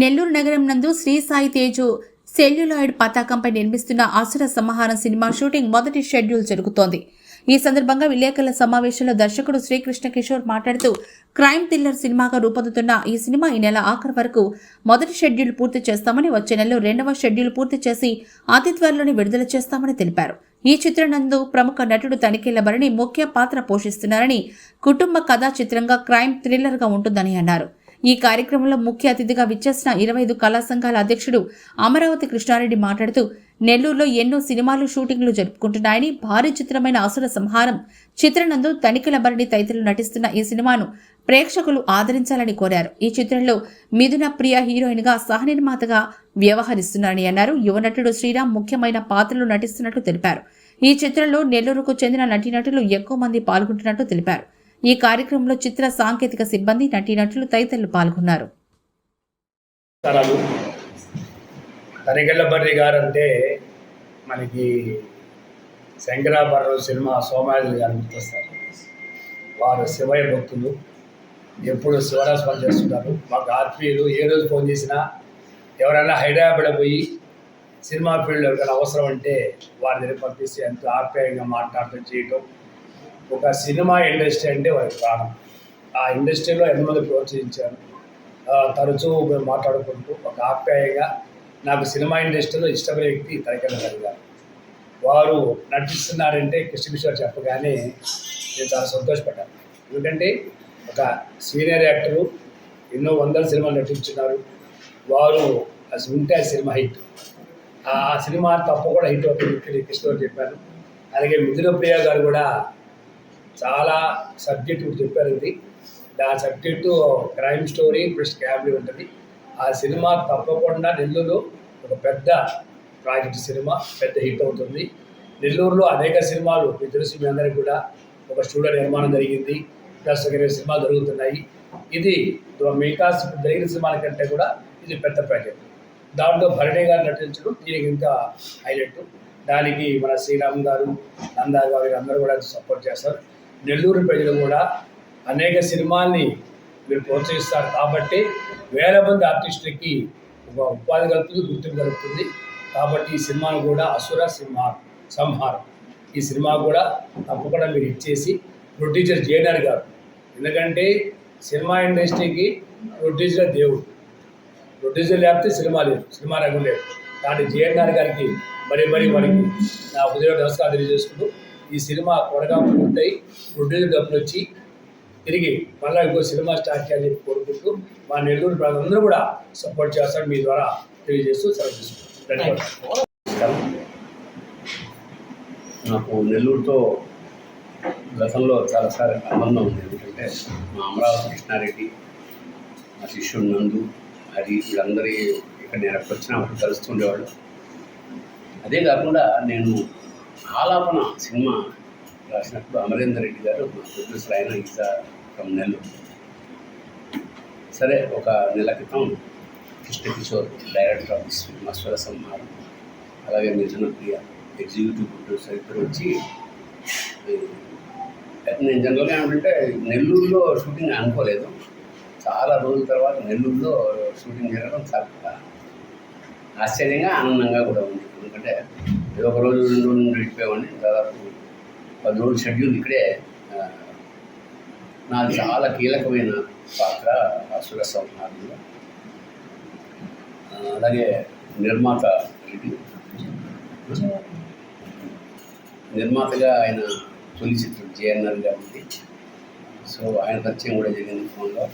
నెల్లూరు నగరం నందు శ్రీ సాయి తేజు సెల్యులాయిడ్ పతాకంపై నిర్మిస్తున్న అసుర సంహారం సినిమా షూటింగ్ మొదటి షెడ్యూల్ జరుగుతోంది. ఈ సందర్భంగా విలేకరుల సమావేశంలో దర్శకుడు శ్రీకృష్ణ కిషోర్ మాట్లాడుతూ క్రైమ్ థ్రిల్లర్ సినిమాగా రూపొందుతున్న ఈ సినిమా ఈ నెల ఆఖరు వరకు మొదటి షెడ్యూల్ పూర్తి చేస్తామని వచ్చే నెలలో రెండవ షెడ్యూల్ పూర్తి చేసి అతి త్వరలోనే విడుదల చేస్తామని తెలిపారు. ఈ చిత్రనందు ప్రముఖ నటుడు తనిఖీల భరణి ముఖ్య పాత్ర పోషిస్తున్నారని కుటుంబ కథా చిత్రంగా క్రైమ్ థ్రిల్లర్గా ఉంటుందని అన్నారు. ఈ కార్యక్రమంలో ముఖ్య అతిథిగా విచ్చేసిన ఇరవై ఐదు కళా సంఘాల అధ్యక్షుడు అమరావతి కృష్ణారెడ్డి మాట్లాడుతూ నెల్లూరులో ఎన్నో సినిమాలు షూటింగ్లు జరుపుకుంటున్నాయని భారీ చిత్రమైన అసుర సంహారం చిత్రనందు తనిఖీల భరణి తదితరులు నటిస్తున్న ఈ సినిమాను ప్రేక్షకులు ఆదరించాలని కోరారు. ఈ చిత్రంలో మిథున ప్రియ హీరోయిన్గా సహనిర్మాతగా వ్యవహరిస్తున్నారని అన్నారు. యువ నటుడు శ్రీరామ్ ముఖ్యమైన పాత్రలు నటిస్తున్నట్లు తెలిపారు. ఈ చిత్రంలో నెల్లూరుకు చెందిన నటీనటులు ఎక్కువ మంది పాల్గొంటున్నట్లు తెలిపారు. ఈ కార్యక్రమంలో చిత్ర సాంకేతిక సిబ్బంది నటీనటులు తదితరులు పాల్గొన్నారు. తరాలు. తనికెళ్ళ బర్రి గారు అంటే మనకి శంకరాభరణం సినిమా సోమాయుధులు గారు గుర్తొస్తారు. వారు శివయ్య భక్తులు. ఎప్పుడు శివరాస్మరణ చేస్తుంటారు. మాకు ఆత్మీయులు ఏ రోజు ఫోన్ చేసినా ఎవరైనా హైదరాబాద్ పోయి సినిమా ఫీల్డ్ ఎవరికైనా అవసరం అంటే వారి దగ్గర పంపిస్తే ఎంతో ఆప్యాయంగా మాట్లాడటం చేయటం ఒక సినిమా ఇండస్ట్రీ అంటే వారి ప్రాణం. ఆ ఇండస్ట్రీలో ఎంతమంది ప్రోత్సహించారు? తరచూ మేము మాట్లాడుకుంటూ ఒక ఆప్యాయంగా నాకు సినిమా ఇండస్ట్రీలో ఇష్టమైన వ్యక్తి తనికెళ్ళ గారు వారు నటిస్తున్నారంటే కృష్ణకిషోర్ చెప్పగానే నేను చాలా సంతోషపడ్డాను. ఎందుకంటే ఒక సీనియర్ యాక్టరు ఎన్నో వందల సినిమాలు నటించున్నారు. వారు ఉంటే ఆ సినిమా హిట్. ఆ సినిమా తప్పకుండా హిట్ అవుతుంది కృష్ణ చెప్పారు. అలాగే మిథున ప్రియ గారు కూడా చాలా సబ్జెక్ట్ ఇప్పుడు చెప్పారు ఇది. ఆ subject crime story plus cabaret ఉంటుంది. ఆ సినిమా తప్పకుండా నెల్లూరు ఒక పెద్ద ప్రాజెక్ట్ సినిమా పెద్ద హిట్ అవుతుంది. నెల్లూరులో అనేక సినిమాలు మీకు తెలుసు మీ అందరికీ కూడా ఒక స్టూడియో నిర్మాణం జరిగింది. ప్లస్ సినిమాలు జరుగుతున్నాయి. ఇది మిగతా జరిగిన సినిమాల కంటే కూడా ఇది పెద్ద ప్రాజెక్ట్. దాంట్లో భరణి గారు నటించడం దీనికి ఇంకా హైలైట్. దానికి మన శ్రీరామ్ గారు నందా గారు వీళ్ళందరూ కూడా సపోర్ట్ చేస్తారు. నెల్లూరు ప్రజలు కూడా అనేక సినిమాల్ని మీరు ప్రోత్సహిస్తారు. కాబట్టి వేల మంది ఆర్టిస్టులకి ఒక ఉపాధి కలుగుతుంది గుర్తింపు కలుగుతుంది కాబట్టి ఈ సినిమాను కూడా అసుర సింహ సంహారం. ఈ సినిమా కూడా తప్పకుండా మీరు ఇచ్చేసి ప్రొడ్యూసర్ జేఎన్ఆర్ గారు. ఎందుకంటే సినిమా ఇండస్ట్రీకి ప్రొడ్యూసర్ దేవుడు. ప్రొడ్యూసర్ లేకపోతే సినిమా లేదు సినిమా రంగం లేదు. దాని జేఎన్ఆర్ గారికి మరీ మరీ మనకి నా ఉదయం నమస్కారం తెలియజేసుకుంటూ ఈ సినిమా త్వరగా పూర్తయి ప్రొడ్యూసర్ డబ్బులు వచ్చి తిరిగి మళ్ళీ ఇంకో సినిమా స్టార్ట్ చేయాలని కోరుకుంటూ మా నెల్లూరు ప్రజలందరూ కూడా సపోర్ట్ చేస్తారు మీ ద్వారా తెలియజేస్తూ సెలవు నాకు నెల్లూరుతో గతంలో చాలాసార్లు సంబంధం ఉంది. ఎందుకంటే మా అమరావతి కృష్ణారెడ్డి మా శిష్యుడు నందు హరి వీళ్ళందరి ఇక్కడ నేను అక్కడ వచ్చిన అప్పుడు కలుస్తుండేవాళ్ళు అదే కాకుండా నేను ఆలాపన సినిమా రాసినప్పుడు అమరేందర్ రెడ్డి గారు ప్రొడ్యూసర్ ఆయన ఈసా ఫ్రమ్ నెల్లూరు సరే ఒక నెల క్రితం Krishna Kishore director of cinema film అలాగే మిథున ఎగ్జిక్యూటివ్ ప్రొడ్యూసర్ ఇద్దరు వచ్చి నేను జనరల్గా ఏమంటే నెల్లూరులో షూటింగ్ అనుకోలేదు. చాలా రోజుల తర్వాత నెల్లూరులో షూటింగ్ జరగడం చాలా ఆశ్చర్యంగా ఆనందంగా కూడా ఉంది. ఎందుకంటే ఒక రోజు రెండు రోజులు నుండి దాదాపు పది రోజులు షెడ్యూల్ ఇక్కడే. ఆ, నాది చాలా కీలకమైన పాత్ర అసుర సంహారంలో. అలాగే నిర్మాత ఇది నిర్మాతగా ఆయన తొలి చిత్రం జేఎన్ఆర్గా ఉంది సో ఆయన పరిచయం కూడా జరిగింది ఫోన్లో.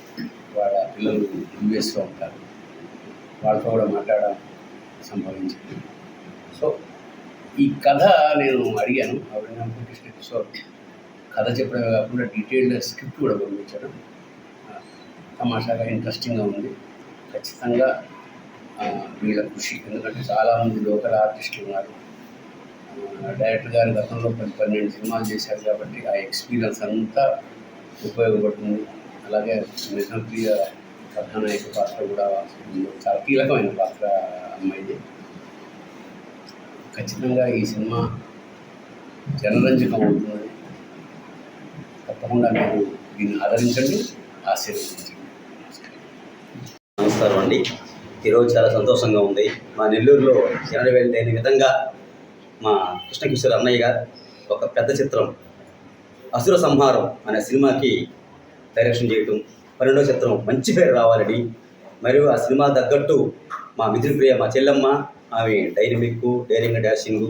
వాళ్ళ పిల్లలు యూఎస్లో ఉంటారు. వాళ్ళతో కూడా మాట్లాడడం సంభవించింది. సో ఈ కథ నేను అడిగాను ఆవిడ కృష్ణ కిషోర్ కథ చెప్పడమే కాకుండా డీటెయిల్డ్ స్క్రిప్ట్ కూడా పంపించడం తమాషాగా ఇంట్రెస్టింగ్గా ఉంది. ఖచ్చితంగా వీళ్ళ కృషి. ఎందుకంటే చాలామంది లోకల్ ఆర్టిస్టులు ఉన్నారు. డైరెక్టర్ గారు గతంలో పది పన్నెండు సినిమాలు చేశారు కాబట్టి ఆ ఎక్స్పీరియన్స్ అంతా ఉపయోగపడుతుంది. అలాగే నిజప్రియ కథానాయక పాత్ర కూడా చాలా కీలకమైన పాత్ర అమ్మాయిది. ఖచ్చితంగా ఈ సినిమా జనరంజకం అవుతుందని తప్పకుండా మీరు దీన్ని ఆదరించండి ఆశీర్వదించండి. నమస్కారం. అండి. ఈరోజు చాలా సంతోషంగా ఉంది. మా నెల్లూరులో జనరు లేని విధంగా మా కృష్ణకిషోర్ అన్నయ్య గారు ఒక పెద్ద చిత్రం అసుర సంహారం అనే సినిమాకి డైరెక్షన్ చేయటం పన్నెండో చిత్రం మంచి పేరు రావాలని మరియు ఆ సినిమా తగ్గట్టు మా మిథున ప్రియ మా చెల్లెమ్మ ఆమె డైనమిక్ డైరింగ్ డాషింగ్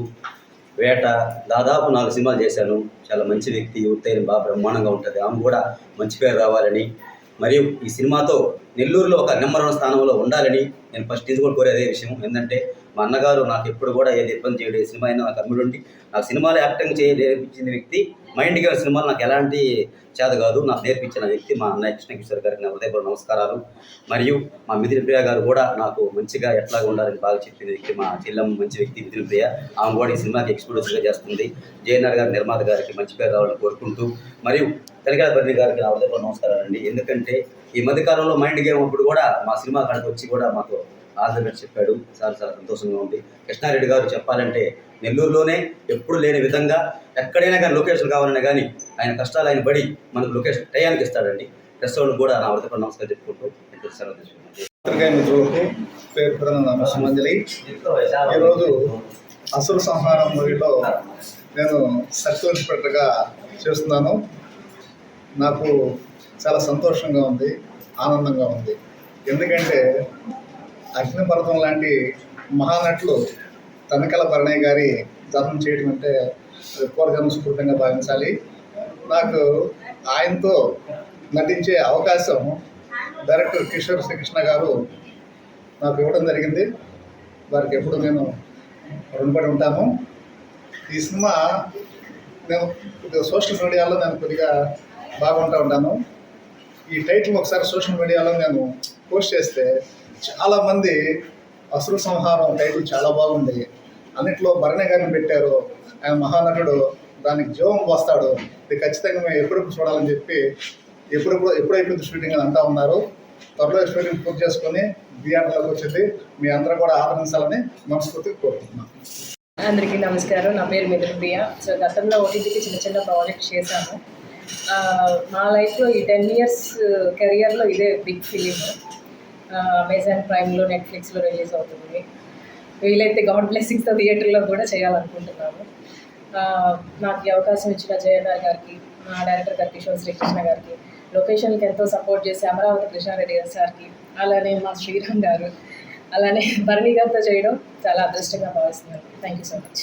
వేట. దాదాపు నాలుగు సినిమాలు చేశాను. చాలా మంచి వ్యక్తి యువతైన బాగా బ్రహ్మాండంగా ఉంటుంది. ఆమె కూడా మంచి పేరు రావాలని. మరియు ఈ సినిమాతో నెల్లూరులో ఒక నెంబర్ వన్ స్థానంలో ఉండాలని నేను ఫస్ట్ నుంచి కూడా కోరేదే విషయం. ఏంటంటే మా అన్నగారు నాకు ఎప్పుడు కూడా ఏది ఇబ్బంది చేయడం సినిమా అయినా నాకు అమ్ముడుండి నాకు సినిమాలో యాక్టింగ్ చేయ నేర్పించిన వ్యక్తి మైండ్ గేర్ సినిమాలు నాకు ఎలాంటి చేత కాదు. నాకు నేర్పించిన వ్యక్తి మా అన్నయ్య కృష్ణకిషోర్ గారికి నా హృదయపూర్వక నమస్కారాలు. మరియు మా మిథున ప్రియ గారు కూడా నాకు మంచిగా ఎట్లా ఉండాలని బాగా చెప్పిన వ్యక్తి మా చెల్లెమ్మ మంచి వ్యక్తి మిథున ప్రియ. ఆమె కూడా ఈ సినిమాకి ఎక్స్పీరియన్స్గా చేస్తుంది. జయనార్ గారి నిర్మాత గారికి మంచి పేరు రావాలని కోరుకుంటూ. మరియు తెలంగాణ బర్ణి గారికి నా నమస్కారాలు నమస్కారాలండి ఎందుకంటే ఈ మధ్యకాలంలో మైండ్ గేమ్ అప్పుడు కూడా మా సినిమా కాడికి వచ్చి కూడా మాకు ఆదరణ చెప్పాడు. చాలా చాలా సంతోషంగా ఉంది. కృష్ణారెడ్డి గారు చెప్పాలంటే నెల్లూరులోనే ఎప్పుడు లేని విధంగా ఎక్కడైనా కానీ లొకేషన్ కావాలన్నా కానీ ఆయన కష్టాలు ఆయన పడి మనకు లొకేషన్ టయానికి ఇస్తాడండి. ప్రెస్ కూడా నా వృత్తి నమస్కారం చెప్పుకుంటూ పత్రికా మిత్రులకు పేరు పేరున నమస్కారాంజలి ఈరోజు అసుర సంహారం మూవీలో నేను సర్కిల్ ఇన్స్పెక్టర్గా చేస్తున్నాను. నాకు చాలా సంతోషంగా ఉంది ఆనందంగా ఉంది. ఎందుకంటే అగ్నిపర్వతం లాంటి మహానటులు తనకల భరణయ్య గారి దహనం చేయడం అంటే పూర్వజన్మ స్ఫూర్తంగా భావించాలి. నాకు ఆయనతో నటించే అవకాశం డైరెక్టర్ కిషోర్ శ్రీకృష్ణ గారు నాకు ఇవ్వడం జరిగింది. వారికి ఎప్పుడు నేను రుణపడి ఉంటాము. ఈ సినిమా నేను కొద్దిగా సోషల్ మీడియాలో నేను కొద్దిగా బాగుంటూ ఉంటాను ఈ టైటిల్ ఒకసారి సోషల్ మీడియాలో నేను పోస్ట్ చేస్తే చాలామంది అసురు సంహారం టైటిల్ చాలా బాగుంది. అన్నిట్లో భరణి గారిని పెట్టారు. ఆయన మహానటుడు. దానికి జీవం పోస్తాడు. ఇది ఖచ్చితంగా మేము ఎప్పుడెప్పుడు చూడాలని చెప్పి ఎప్పుడెప్పుడు ఎప్పుడైపోయింది షూటింగ్ అని అంటా ఉన్నారు. త్వరలో షూటింగ్ పూర్తి చేసుకొని థియేటర్లోకి వచ్చింది మీ అందరూ కూడా ఆదరించాలని మనస్ఫూర్తిగా కోరుకుంటున్నాం. అందరికీ నమస్కారం. నా పేరు మిథున ప్రియ సో గతంలో ఓటీటీకి చిన్న చిన్న ప్రాజెక్ట్స్ చేశాను మా లైఫ్లో ఈ టెన్ ఇయర్స్ కెరియర్లో ఇదే బిగ్ ఫిలిం అమెజాన్ ప్రైమ్లో నెట్ఫ్లిక్స్లో రిలీజ్ అవుతుంది. వీలైతే గవర్నమెంట్ బ్లెస్సింగ్స్తో థియేటర్లో కూడా చేయాలనుకుంటున్నాము. నాకు ఈ అవకాశం ఇచ్చిన జయనార్ గారికి మా డైరెక్టర్ గారు కిషోర్ శ్రీకృష్ణ గారికి లొకేషన్కి ఎంతో సపోర్ట్ చేసి అమరావతి కృష్ణారెడ్డి గారు సార్కి అలానే మా శ్రీరామ్ గారు అలానే భరణి గారితో చేయడం చాలా అదృష్టంగా భావిస్తున్నాను. Thank you so much